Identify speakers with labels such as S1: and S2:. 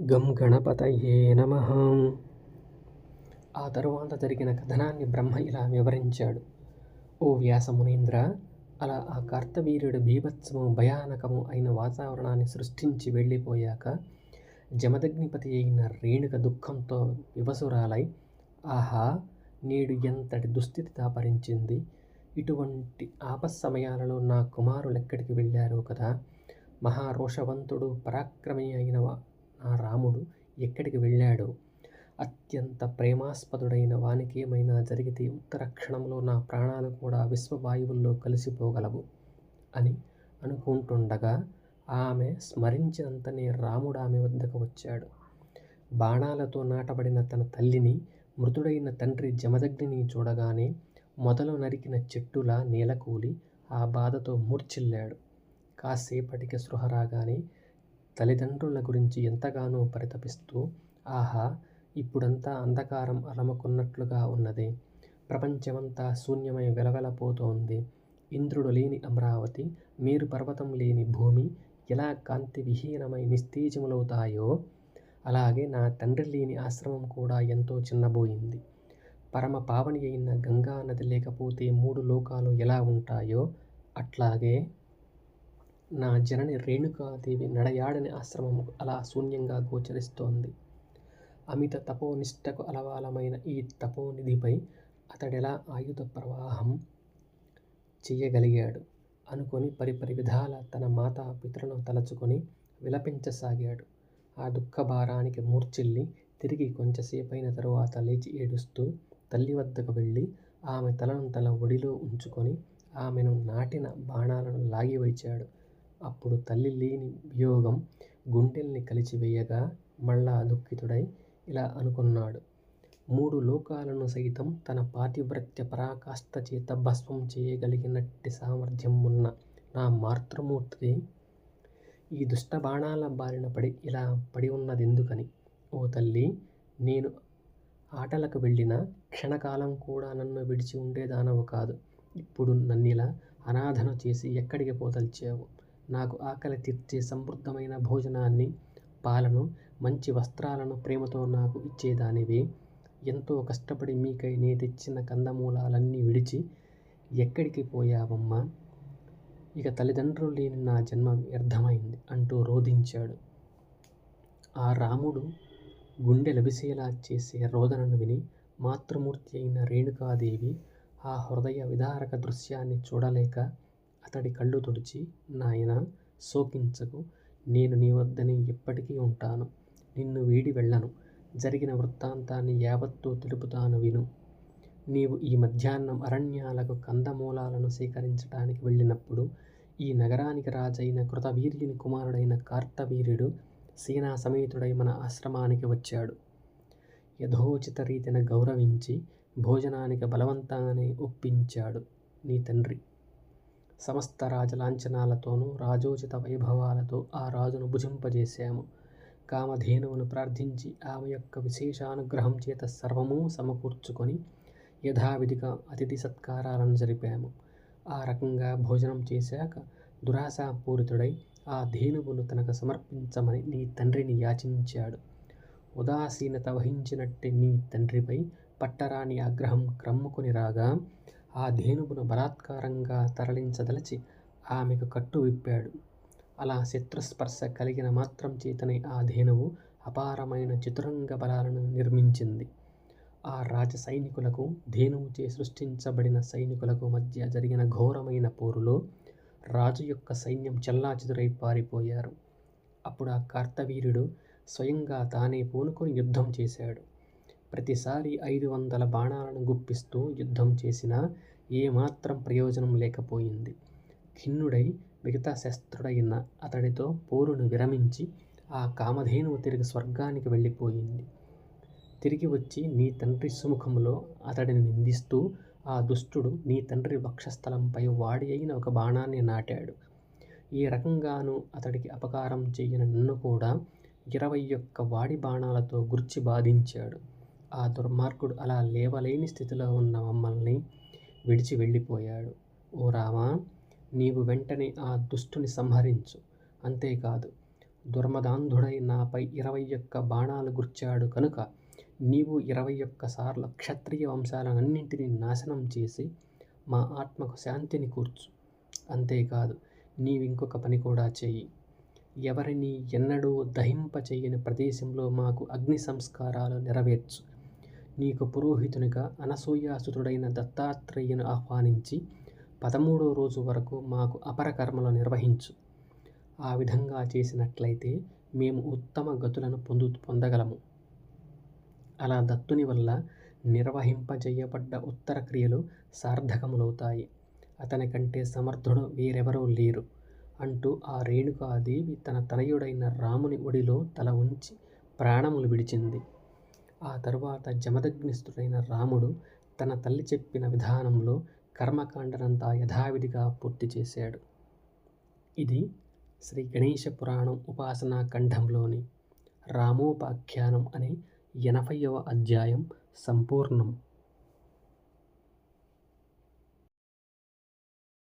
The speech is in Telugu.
S1: గం గణపతయే నమ. ఆ తరువాత జరిగిన కథనాన్ని బ్రహ్మ ఇలా వివరించాడు. ఓ వ్యాసమునీంద్ర అలా ఆ కార్తవీర్యుడు బీభత్సము భయానకము అయిన వాతావరణాన్ని సృష్టించి వెళ్ళిపోయాక జమదగ్నిపతి అయిన రేణుక దుఃఖంతో వివసురాలై ఆహా నేడు ఎంతటి దుస్థితి దాపరించింది. ఇటువంటి ఆపస్సమయాలలో నా కుమారులు ఎక్కడికి వెళ్ళారో కదా. మహారోషవంతుడు పరాక్రమి అయిన నా రాముడు ఎక్కడికి వెళ్ళాడో? అత్యంత ప్రేమాస్పదుడైన వానికి ఏమైనా జరిగితే ఉత్తర క్షణంలో నా ప్రాణాలు కూడా విశ్వవాయువుల్లో కలిసిపోగలవు అని అనుకుంటుండగా ఆమె స్మరించినంతనే రాముడు ఆమె వద్దకు వచ్చాడు. బాణాలతో నాటబడిన తన తల్లిని మృతుడైన తండ్రి జమదగ్నిని చూడగానే మొదలు నరికిన చెట్టులా నేలకూలి ఆ బాధతో మూర్చిల్లాడు కాసేపటికి స్పృహ రాగానే తల్లిదండ్రుల గురించి ఎంతగానో పరితపిస్తూ ఆహా ఇప్పుడంతా అంధకారం అలముకున్నట్లుగా ఉన్నది. ప్రపంచమంతా శూన్యమై వెలవెలపోతోంది. ఇంద్రుడు లేని అమరావతి మీరు పర్వతం లేని భూమి ఎలా కాంతి విహీనమై నిస్తేజములవుతాయో అలాగే నా తండ్రి లేని ఆశ్రమం కూడా ఎంతో చిన్నబోయింది. పరమ పావని అయిన గంగా నది లేకపోతే మూడు లోకాలు ఎలా ఉంటాయో అట్లాగే నా జనని రేణుకాదేవి నడయాడని ఆశ్రమం అలా శూన్యంగా గోచరిస్తోంది. అమిత తపోనిష్టకు అలవాలమైన ఈ తపోనిధిపై అతడెలా ఆయుధ ప్రవాహం చెయ్యగలిగాడు అనుకొని పరిపరి విధాల తన మాతా పితృను తలచుకొని విలపించసాగాడు. ఆ దుఃఖ భారానికి మూర్చిల్లి తిరిగి కొంచెంసేపైన తరువాత లేచి ఏడుస్తూ తల్లి వద్దకు వెళ్ళి ఆమె తలను తన ఒడిలో ఉంచుకొని ఆమెను నాటిన బాణాలను లాగివైచాడు అప్పుడు తల్లి లేని వియోగం గుండెల్ని కలిచివేయగా మళ్ళా దుఃఖితుడై ఇలా అనుకున్నాడు. మూడు లోకాలను సైతం తన పాతివ్రత్య పరాకాష్ఠ చేత భస్మం చేయగలిగినట్టి సామర్థ్యం ఉన్న నా మాతృమూర్తి ఈ దుష్ట బాణాల బారిన పడి ఇలా పడి ఉన్నదెందుకని? ఓ తల్లి నేను ఆటలకు వెళ్ళిన క్షణకాలం కూడా నన్ను విడిచి ఉండేదానవు కాదు. ఇప్పుడు నన్నిలా అనాథను చేసి ఎక్కడికి పోదల్చావు? నాకు ఆకలి తీర్చే సమృద్ధమైన భోజనాన్ని పాలను మంచి వస్త్రాలను ప్రేమతో నాకు ఇచ్చేదానివి. ఎంతో కష్టపడి మీకై నే తెచ్చిన కందమూలాలన్నీ విడిచి ఎక్కడికి పోయావమ్మా? ఇక తల్లిదండ్రులు లేని నా జన్మ వ్యర్థమైంది అంటూ రోధించాడు. ఆ రాముడు గుండె లభిసేలా చేసే రోదనను విని మాతృమూర్తి అయిన రేణుకాదేవి ఆ హృదయ విదారక దృశ్యాన్ని చూడలేక అతడి కళ్ళు తుడిచి నాయన శోకించకు. నేను నీ వద్దనే ఎప్పటికీ ఉంటాను. నిన్ను వీడి వెళ్ళను. జరిగిన వృత్తాంతాన్ని యావత్తూ తెలుపుతాను విను. నీవు ఈ మధ్యాహ్నం అరణ్యాలకు కందమూలాలను సేకరించడానికి వెళ్ళినప్పుడు ఈ నగరానికి రాజైన కృతవీర్యుని కుమారుడైన కార్తవీర్యుడు సేనా సమేతుడై మన ఆశ్రమానికి వచ్చాడు. యథోచిత రీతిన గౌరవించి భోజనానికి బలవంతాన్ని ఒప్పించాడు. నీ తండ్రి సమస్త రాజలాంఛనాలతోనూ రాజోచిత వైభవాలతో ఆ రాజును భుజింపజేశాము. కామధేనువును ప్రార్థించి ఆమె యొక్క విశేషానుగ్రహం చేత సర్వము సమకూర్చుకొని యథావిధిగా అతిథి సత్కారాలను జరిపాము. ఆ రకంగా భోజనం చేశాక దురాశాపూరితుడై ఆ ధేనువును తనకు సమర్పించమని నీ తండ్రిని యాచించాడు. ఉదాసీనత వహించినట్టే నీ తండ్రిపై పట్టరాని ఆగ్రహం క్రమ్ముకొని రాగా ఆ ధేనువును బలాత్కారంగా తరలించదలచి ఆమెకు కట్టు విప్పాడు. అలా శత్రుస్పర్శ కలిగిన మాత్రం చేతనే ఆ ధేనువు అపారమైన చతురంగ బలాలను నిర్మించింది. ఆ రాజ సైనికులకు ధేనువుచే సృష్టించబడిన సైనికులకు మధ్య జరిగిన ఘోరమైన పోరులో రాజు యొక్క సైన్యం చెల్లాచెదురై పారిపోయారు. అప్పుడు ఆ కార్తవీర్యుడు స్వయంగా తానే పూనుకొని యుద్ధం చేశాడు. ప్రతిసారి ఐదు వందల బాణాలను గుప్పిస్తూ యుద్ధం చేసినా ఏమాత్రం ప్రయోజనం లేకపోయింది. ఖిన్నుడై మిగతా శస్త్రుడైన అతడితో పోరును విరమించి ఆ కామధేనువు తిరిగి స్వర్గానికి వెళ్ళిపోయింది. తిరిగి వచ్చి నీ తండ్రి సుముఖంలో అతడిని నిందిస్తూ ఆ దుష్టుడు నీ తండ్రి వక్షస్థలంపై వాడి అయిన ఒక బాణాన్ని నాటాడు. ఈ రకంగాను అతడికి అపకారం చేయని నన్ను కూడా ఇరవై ఒక్క వాడి బాణాలతో గుర్చి బాధించాడు. ఆ దుర్మార్గుడు అలా లేవలేని స్థితిలో ఉన్న మమ్మల్ని విడిచి వెళ్ళిపోయాడు. ఓ రామా నీవు వెంటనే ఆ దుష్టుని సంహరించు. అంతేకాదు దుర్మదాంధుడై నాపై ఇరవై ఒక్క బాణాలు గుర్చాడు కనుక నీవు ఇరవై ఒక్క సార్లు క్షత్రియ వంశాలనన్నింటినీ నాశనం చేసి మా ఆత్మకు శాంతిని కూర్చు. అంతేకాదు నీవింకొక పని కూడా చెయ్యి. ఎవరిని ఎన్నడూ దహింపచెయ్యని ప్రదేశంలో మాకు అగ్ని సంస్కారాలు నెరవేర్చు. నీకు పురోహితునిగా అనసూయాసుతుడైన దత్తాత్రేయును ఆహ్వానించి పదమూడో రోజు వరకు మాకు అపర కర్మలు నిర్వహించు. ఆ విధంగా చేసినట్లయితే మేము ఉత్తమ గతులను పొందు పొందగలము. అలా దత్తుని వల్ల నిర్వహింపజేయబడ్డ ఉత్తర క్రియలు సార్థకములవుతాయి. అతని కంటే సమర్థుడు వేరెవరూ లేరు. అంటూ ఆ రేణుకాదేవి తన తనయుడైన రాముని ఒడిలో తల ఉంచి ప్రాణములు విడిచింది. ఆ తరువాత జమదగ్నిస్తుడైన రాముడు తన తల్లి చెప్పిన విధానంలో కర్మకాండనంతా యథావిధిగా పూర్తి చేశాడు. ఇది శ్రీ గణేశ పురాణం ఉపాసనా ఖండంలోని రామోపాఖ్యానం అనే ఎనభైవ అధ్యాయం సంపూర్ణం.